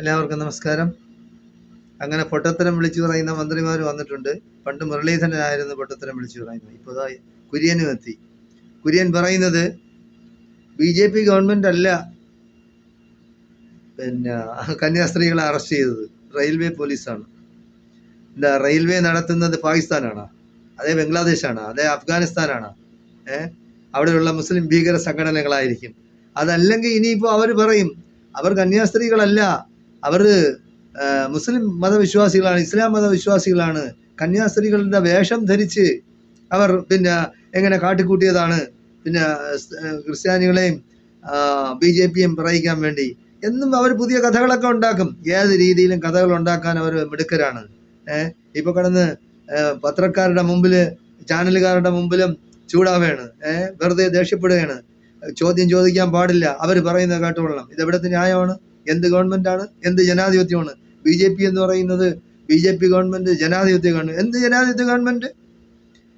എല്ലാവർക്കും നമസ്കാരം. അങ്ങനെ പൊട്ടത്തരം വിളിച്ചു പറയുന്ന മന്ത്രിമാർ വന്നിട്ടുണ്ട്. പണ്ട് മുരളീധരനായിരുന്നു പൊട്ടത്തരം വിളിച്ചു പറയുന്നത്. ഇപ്പോൾ കുര്യനും എത്തി. കുര്യൻ പറയുന്നത് ബി ജെ പി ഗവൺമെന്റ് അല്ല പിന്നെ കന്യാസ്ത്രീകളെ അറസ്റ്റ് ചെയ്തത്. റെയിൽവേ പോലീസാണ്. എന്താ റെയിൽവേ നടത്തുന്നത് പാകിസ്ഥാനാണ്? അതേ ബംഗ്ലാദേശാണ്? അതേ അഫ്ഗാനിസ്ഥാനാണ്? ഏഹ് അവിടെയുള്ള മുസ്ലിം ഭീകര സംഘടനകളായിരിക്കും. അതല്ലെങ്കിൽ ഇനിയിപ്പോൾ അവർ പറയും അവർ കന്യാസ്ത്രീകളല്ല. അവർ മുസ്ലിം മതവിശ്വാസികളാണ് ഇസ്ലാം മതവിശ്വാസികളാണ്. കന്യാസ്ത്രീകളുടെ വേഷം ധരിച്ച് അവർ പിന്നെ എങ്ങനെ കാട്ടിക്കൂട്ടിയതാണ്. പിന്നെ ക്രിസ്ത്യാനികളെയും ബി ജെ പിയും പറയിക്കാൻ വേണ്ടി. എന്നും അവർ പുതിയ കഥകളൊക്കെ ഉണ്ടാക്കും. ഏത് രീതിയിലും കഥകൾ ഉണ്ടാക്കാൻ അവർ മിടുക്കരാണ്. ഏഹ് ഇപ്പൊ കടന്ന് പത്രക്കാരുടെ മുമ്പിൽ ചാനലുകാരുടെ മുമ്പിലും ചൂടാവുകയാണ് ഏഹ് വെറുതെ ദേഷ്യപ്പെടുകയാണ്. ചോദ്യം ചോദിക്കാൻ പാടില്ല. അവർ പറയുന്ന കേട്ടോളണം. ഇതെവിടത്തെ ന്യായമാണ്? എന്ത് ഗവൺമെന്റാണ്? എന്ത് ജനാധിപത്യമാണ്? ബി ജെ പി എന്ന് പറയുന്നത് ബി ജെ പി ഗവൺമെന്റ് ജനാധിപത്യ ഗവൺമെന്റ് എന്ത് ജനാധിപത്യ ഗവൺമെന്റ്?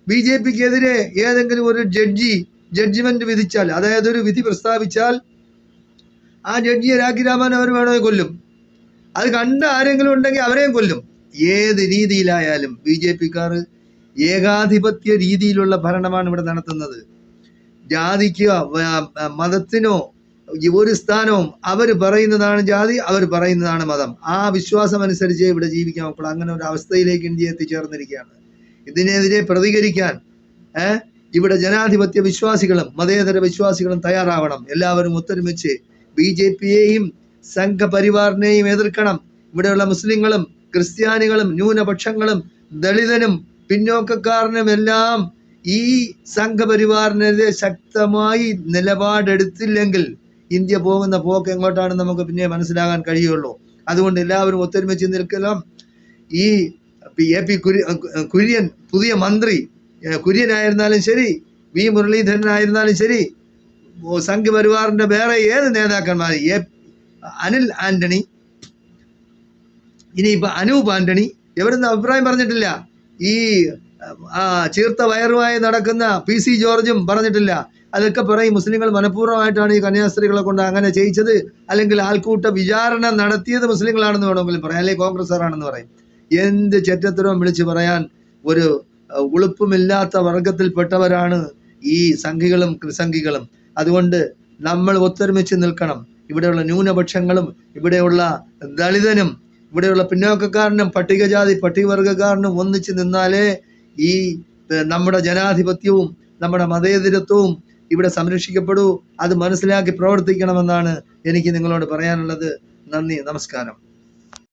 ബി ജെ പിക്കെതിരെ ഏതെങ്കിലും ഒരു ജഡ്ജി ജഡ്ജ്മെന്റ് വിധിച്ചാൽ അതായത് ഒരു വിധി പ്രസ്താവിച്ചാൽ ആ ജഡ്ജിയെ രാഖി രാമാൻ അവർ വേണമെങ്കിൽ കൊല്ലും. അത് കണ്ട ആരെങ്കിലും ഉണ്ടെങ്കിൽ അവരെയും കൊല്ലും. ഏത് രീതിയിലായാലും ബി ജെ പിക്കാർ ഏകാധിപത്യ രീതിയിലുള്ള ഭരണമാണ് ഇവിടെ നടത്തുന്നത്. ജാതിക്കോ മതത്തിനോ ഒരു സ്ഥാനവും അവർ പറയുന്നതാണ് ജാതി അവർ പറയുന്നതാണ് മതം. ആ വിശ്വാസം അനുസരിച്ച് ഇവിടെ ജീവിക്കാൻ അപ്പോൾ അങ്ങനെ ഒരു അവസ്ഥയിലേക്ക് ഇന്ത്യ എത്തിച്ചേർന്നിരിക്കുകയാണ്. ഇതിനെതിരെ പ്രതികരിക്കാൻ ഇവിടെ ജനാധിപത്യ വിശ്വാസികളും മതേതര വിശ്വാസികളും തയ്യാറാവണം. എല്ലാവരും ഒത്തൊരുമിച്ച് ബി ജെ പിയെയും സംഘപരിവാറിനെയും എതിർക്കണം. ഇവിടെയുള്ള മുസ്ലിങ്ങളും ക്രിസ്ത്യാനികളും ന്യൂനപക്ഷങ്ങളും ദളിതനും പിന്നോക്കക്കാരനും എല്ലാം ഈ സംഘപരിവാറിനെതിരെ ശക്തമായി നിലപാടെടുത്തില്ലെങ്കിൽ ഇന്ത്യ പോകുന്ന പോക്ക് എങ്ങോട്ടാണ് നമുക്ക് പിന്നെ മനസ്സിലാകാൻ കഴിയുള്ളൂ. അതുകൊണ്ട് എല്ലാവരും ഒത്തൊരുമിച്ച് നിൽക്കണം. ഈ എ പി കുരി കുര്യൻ പുതിയ മന്ത്രി കുര്യനായിരുന്നാലും ശരി വി മുരളീധരനായിരുന്നാലും ശരി ഓ, സംഘപരിവാറിന്റെ വേറെ ഏത് നേതാക്കന്മാർ എ അനിൽ ആന്റണി ഇനിയിപ്പോ അനൂപ് ആന്റണി. ഇവരൊന്നും അഭിപ്രായം പറഞ്ഞിട്ടില്ല. ഈ ചീർത്ത വയറുമായി നടക്കുന്ന പി സി ജോർജും പറഞ്ഞിട്ടില്ല. അതൊക്കെ പറയും മുസ്ലിങ്ങൾ മനഃപൂർവമായിട്ടാണ് ഈ കന്യാസ്ത്രീകളെ കൊണ്ട് അങ്ങനെ ചെയ്യിച്ചത്. അല്ലെങ്കിൽ ആൾക്കൂട്ട വിചാരണ നടത്തിയത് മുസ്ലിങ്ങളാണെന്ന് വേണമെങ്കിൽ പറയാം. അല്ലെങ്കിൽ കോൺഗ്രസ്സുകാരാണെന്ന് പറയും. എന്ത് ചെറ്റത്തരവും വിളിച്ച് പറയാൻ ഒരു ഉളുപ്പുമില്ലാത്ത വർഗത്തിൽപ്പെട്ടവരാണ് ഈ സംഘികളും ക്രിസംഘികളും അതുകൊണ്ട് നമ്മൾ ഒത്തൊരുമിച്ച് നിൽക്കണം. ഇവിടെയുള്ള ന്യൂനപക്ഷങ്ങളും ഇവിടെയുള്ള ദളിതനും ഇവിടെയുള്ള പിന്നോക്കക്കാരനും പട്ടികജാതി പട്ടികവർഗക്കാരനും ഒന്നിച്ച് നിന്നാലേ ഈ നമ്മുടെ ജനാധിപത്യവും നമ്മുടെ മതേതരത്വവും ഇവിടെ സംരക്ഷിക്കപ്പെടൂ അത് മനസ്സിലാക്കി പ്രവർത്തിക്കണമെന്നാണ് എനിക്ക് നിങ്ങളോട് പറയാനുള്ളത്. നന്ദി നമസ്കാരം.